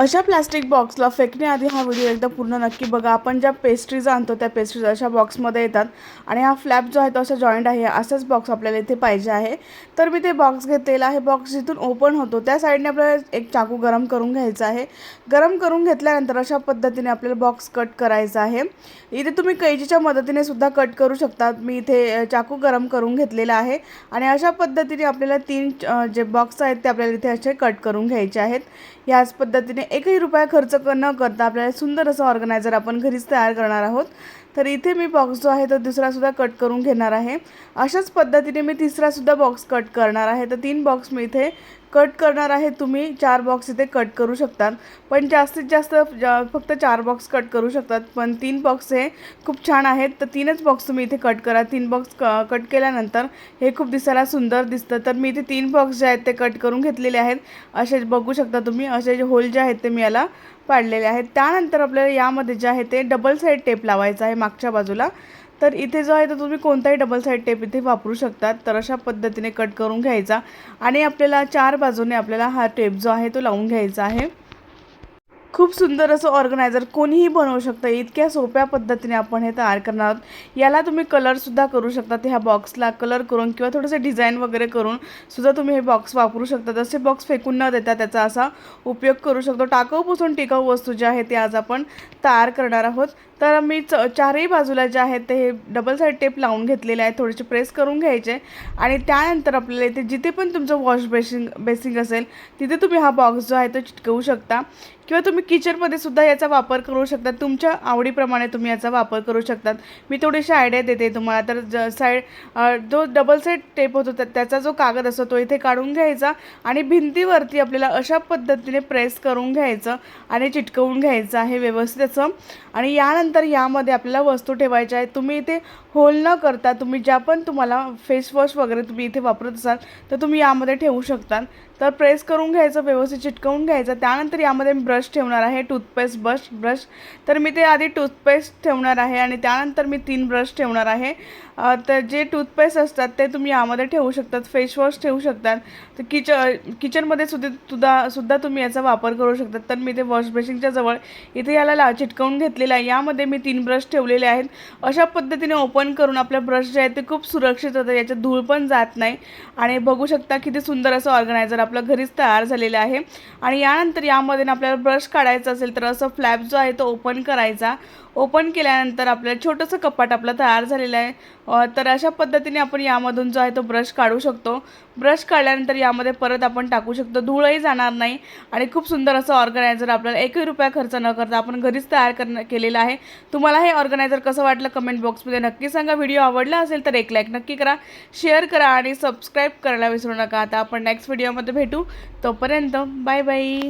अशा प्लास्टिक बॉक्सला फेकण्याआधी हा व्हिडिओ एकदा पूर्ण नक्की बघा. आपण ज्या पेस्ट्रीज आणतो त्या पेस्ट्रीज अशा बॉक्समध्ये येतात. आणि हा फ्लॅप जो आहे तो असा जॉईंट आहे. असाच बॉक्स आपल्याला इथे पाहिजे आहे. तर मी ते बॉक्स घेतलेला आहे. बॉक्स जिथून ओपन होतो त्या साईडने आपल्याला एक चाकू गरम करून घ्यायचा आहे. गरम करून घेतल्यानंतर अशा पद्धतीने आपल्याला बॉक्स कट करायचा आहे. इथे तुम्ही कैचीच्या मदतीने सुद्धा कट करू शकता मी इथे चाकू गरम करून घेतलेला आहे. आणि अशा पद्धतीने आपल्याला तीन जे बॉक्स आहेत ते आपल्याला इथे असे कट करून घ्यायचे आहेत. याच पद्धतीने एकही रुपया खर्च न करता आपल्याला सुंदर असं ऑर्गनायझर आपण घरीच तयार करणार आहोत. तर इथे मी बॉक्स जो आहे तो दुसरासुद्धा कट करून घेणार आहे. अशाच पद्धतीने मी तिसरासुद्धा बॉक्स कट करणार आहे. तर तीन बॉक्स मी इथे कट करणार आहे तुम्ही चार बॉक्स इथे कट करू शकतात. पण जास्तीत जास्त जा- फक्त चार बॉक्स कट करू शकतात. पण तीन बॉक्स हे खूप छान आहेत. तर तीनच बॉक्स तुम्ही इथे कट करा. तीन बॉक्स क कट केल्यानंतर हे खूप दिसायला सुंदर दिसतं. तर मी इथे तीन बॉक्स जे आहेत ते कट करून घेतलेले आहेत. असे बघू शकता तुम्ही. असे जे होल जे आहेत ते मी याला पाडलेले आहेत. त्यानंतर आपल्याला यामध्ये जे आहे ते डबल साईड टेप लावायचा आहे मागच्या बाजूला. तर इथे जो आहे तो तुम्ही कोणताही डबल साईड टेप इथे वापरू शकतात. तर अशा पद्धतीने कट करून घ्यायचा. आणि आपल्याला चार बाजूने आपल्याला हा टेप जो आहे तो लावून घ्यायचा आहे. खूप सुंदर असं ऑर्गनायझर कोणीही बनवू शकतं. इतक्या सोप्या पद्धतीने आपण हे तयार करणार आहोत. याला तुम्ही कलरसुद्धा करू शकता. ह्या बॉक्सला कलर करून किंवा थोडंसं डिझाईन वगैरे करून सुद्धा तुम्ही हे बॉक्स वापरू शकता. जसे बॉक्स फेकून न देता त्याचा असा उपयोग करू शकतो. टाकाऊपासून टिकाऊ वस्तू ज्या आहेत ते आज आपण तयार करणार आहोत. तर मी च चारही बाजूला जे आहेत ते हे डबल साईड टेप लावून घेतलेले आहे थोडेसे प्रेस करून घ्यायचे. आणि त्यानंतर आपल्याला इथे जिथे पण तुमचं वॉश बेसिंग बेसिंग असेल तिथे तुम्ही हा बॉक्स जो आहे तो चिटकवू शकता. किंवा तुम्ही किचनमध्ये सुद्धा याचा वापर करू शकता. तुमच्या आवडीप्रमाणे तुम्ही याचा वापर करू शकतात मी थोडीशी आयडिया देते तुम्हाला. तर ज साईड जो डबल साईड टेप होतो त्याचा जो कागद असतो तो इथे काढून घ्यायचा. आणि भिंतीवरती आपल्याला अशा पद्धतीने प्रेस करून घ्यायचं आणि चिटकवून घ्यायचं आहे व्यवस्थित असं. आणि यानंतर यामध्ये आपल्याला वस्तू ठेवायच्या आहेत. तुम्ही इथे होल न करता तुम्ही ज्या पण तुम्हाला फेसवॉश वगैरे तुम्ही इथे वापरत असाल तर तुम्ही यामध्ये ठेवू शकता. तर प्रेस करून घ्यायचं व्यवस्थित चिटकवून घ्यायचं. त्यानंतर यामध्ये मी ब्रश ठेवणार आहे टूथपेस्ट ब्रश ब्रश तर मी ते आधी टूथपेस्ट ठेवणार आहे आणि त्यानंतर मी तीन ब्रश ठेवणार आहे. तर जे टूथपेस्ट असतात ते तुम्ही यामध्ये ठेवू शकतात फेसवॉश ठेवू शकतात. तर किच किचनमध्ये सुद्धा सुद्धा सुद्धा तुम्ही याचा वापर करू शकतात. तर मी ते वॉश बेसिनच्या जवळ इथे याला ला चिटकवून घेतलेला आहे. यामध्ये मी तीन ब्रश ठेवलेले आहेत. अशा पद्धतीने ओपन करून आपल्या ब्रश जे आहेत ते खूप सुरक्षित होतं याच्यात धूळ पण जात नाही. आणि बघू शकता किती सुंदर असं ऑर्गनायझर आपलं घरीच तयार झालेलं आहे. आणि यानंतर यामध्ये आपल्याला ब्रश काढायचा असेल तर असं फ्लॅप जो आहे तो ओपन करायचा. ओपन केल्यानंतर आपल्याला छोटंसं कपाट आपलं तयार झालेलं आहे. तर अशा पद्धतीने आपण यामधून जो आहे तो ब्रश काढू शकतो. ब्रश काढल्यानंतर यामध्ये परत आपण टाकू शकतो. धूळही जाणार नाही. आणि खूप सुंदर असं ऑर्गनायझर आपल्याला एकही रुपया खर्च न करता आपण घरीच तयार करणं केलेलं आहे. तुम्हाला हे ऑर्गनायझर कसं वाटलं कमेंट बॉक्समध्ये नक्की सांगा. व्हिडिओ आवडला असेल तर एक लाईक नक्की करा. शेअर करा आणि सबस्क्राईब करायला विसरू नका. आता आपण नेक्स्ट व्हिडिओमध्ये भेटू. तोपर्यंत बाय बाय